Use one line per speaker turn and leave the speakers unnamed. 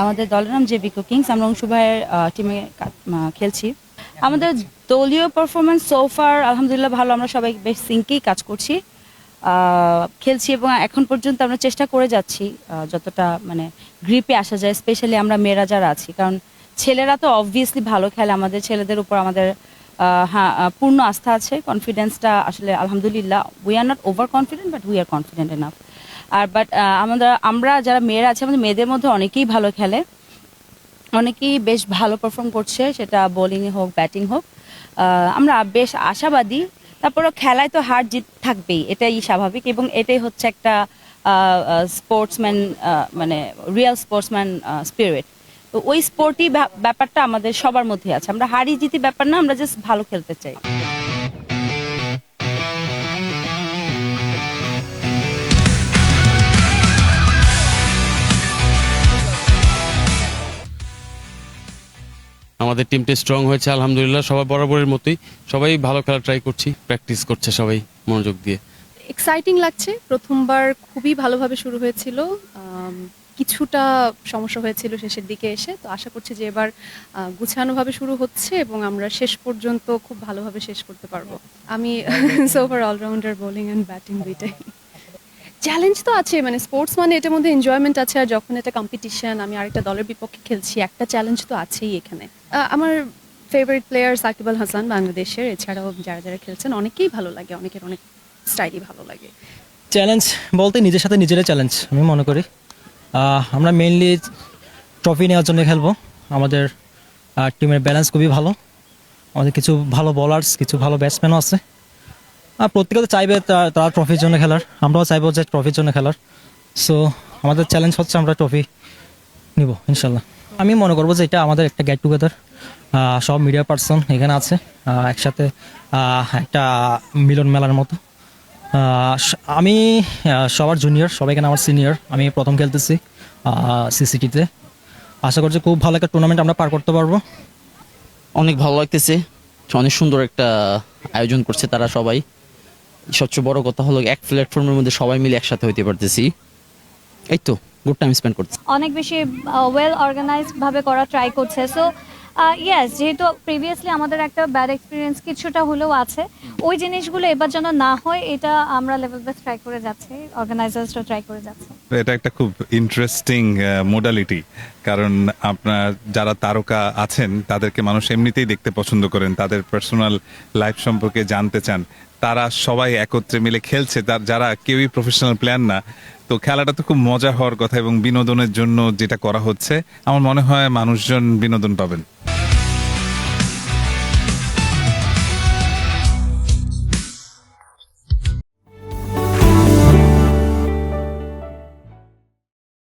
আমাদের দলের নাম জেবি কুকিংস, আমরা অংশু ভাইয়ের টিমে খেলছি। আমাদের দলীয় পারফরমেন্স সোফার আলহামদুলিল্লাহ ভালো, আমরা সবাই বেশ সিঙ্কেই কাজ করছি। খেলছি এবং এখন পর্যন্ত আমরা চেষ্টা করে যাচ্ছি যতটা মানে গ্রিপে আসা যায় স্পেশালি আমরা মেয়েরা যারা আছি। কারণ ছেলেরা তো অবভিয়াসলি ভালো খেলে, আমাদের ছেলেদের উপর আমাদের হ্যাঁ পূর্ণ আস্থা আছে কনফিডেন্সটা আসলে আলহামদুলিল্লাহ we are not over confident but we are confident enough R but আমরা আমরা যারা মেয়েরা আছে, আমাদের মেয়েদের মধ্যে অনেকেই ভালো খেলে। অনেকেই বেশ ভালো পারফর্ম করছে, সেটা বোলিংয়ে হোক ব্যাটিং হোক। আমরা বেশ আশাবাদী। তারপরে খেলায় তো হার জিত থাকবেই, এটাই স্বাভাবিক। এবং এটাই হচ্ছে একটা স্পোর্টসম্যান মানে রিয়েল স্পোর্টসম্যান স্পিরিট তো ওই স্পোর্টই ব্যাপারটা আমাদের সবার মধ্যে আছে। আমরা হারি জিতি ব্যাপার না, আমরা জাস্ট ভালো খেলতে চাই।
আমাদের টিমটা স্ট্রং হয়েছে আলহামদুলিল্লাহ সবাই বরাবরের মতোই। সবাই ভালো খেলা ট্রাই করছি প্র্যাকটিস করছে সবাই মনোযোগ দিয়ে।
এক্সাইটিং লাগছে প্রথমবার খুবই ভালোভাবে শুরু হয়েছিল। কিছুটা সমস্যা হয়েছিল শেষের দিকে এসে তো আশা করছি যে এবার গুছানোভাবে শুরু হচ্ছে এবং আমরা শেষ পর্যন্ত খুব ভালোভাবে শেষ করতে পারব। আমি so far allrounder bowling and batting দুইটাই। চ্যালেঞ্জ তো আছে মানে স্পোর্টস মানে এটার মধ্যে এনজয়মেন্ট আছে, আর যখন এটা কম্পিটিশন আমি আরেকটা দলের বিপক্ষে খেলছি, একটা চ্যালেঞ্জ তো আছেই এখানে। আমার ফেভারিট প্লেয়ার সাকিব আল হাসান বাংলাদেশের, এছাড়াও যারা যারা খেলছেন, অনেকেই ভালো লাগে, অনেকের অনেক স্টাইলই ভালো লাগে।
চ্যালেঞ্জ বলতে নিজের সাথে নিজেরাই চ্যালেঞ্জ আমি মনে করি। আমরা মেইনলি ট্রফি নেওয়ার জন্য খেলব। আমাদের টিমের ব্যালেন্স খুবই ভালো। আমাদের কিছু ভালো বলার্স কিছু ভালো ব্যাটসম্যানও আছে। প্রত্যেকে তো চাইবে তারা ট্রফির জন্য খেলার। আমরাও চাইব যে ট্রফির জন্য খেলার। সো আমাদের চ্যালেঞ্জ হচ্ছে আমরা ট্রফি নিব, ইনশাল্লাহ। আমি মনে করব যে এটা আমাদের একটা গেট টুগেদার সব মিডিয়া পার্সন এখানে আছে। একসাথে একটা মিলন মেলার মতো। আমি সবার জুনিয়র সবাই এখানে আমার সিনিয়র আমি প্রথম খেলতেছি সিসিটিতে আশা করছি খুব ভালো একটা টুর্নামেন্ট আমরা পার করতে পারব।
অনেক ভালো লাগতেছে। অনেক সুন্দর একটা আয়োজন করছে তারা সবাই। সবচেয়ে বড় কথা হলো এক প্ল্যাটফর্মের মধ্যে সবাই মিলে একসাথে হইতে পারতেছি। এই তো গুড টাইম স্পেন্ড করতেছি।
অনেক বেশি ওয়েল অর্গানাইজড ভাবে করা ট্রাই করছে। সো ইয়েস যেহেতু প্রিভিয়াসলি আমাদের একটা ব্যাড এক্সপিরিয়েন্স কিছুটা হলেও আছে, ওই জিনিসগুলো এবার যেন না হয়, এটা আমরা লেভেল বেস ট্রাই করে যাচ্ছি অর্গানাইজার্সরা ট্রাই করে যাচ্ছে।
এটা একটা খুব ইন্টারেস্টিং মোডালিটি কারণ আপনার যারা তারকা আছেন, তাদেরকে মানুষ এমনিতেই দেখতে পছন্দ করেন, তাদের পার্সোনাল লাইফ সম্পর্কে জানতে চান। তারা সবাই একত্রে মিলে খেলছে, তার যারা কেউই প্রফেশনাল প্লেয়ার না। তো খেলাটা তো খুব মজা হওয়ার কথা এবং বিনোদনের জন্য যেটা করা হচ্ছে, আমার মনে হয় মানুষজন বিনোদন পাবেন।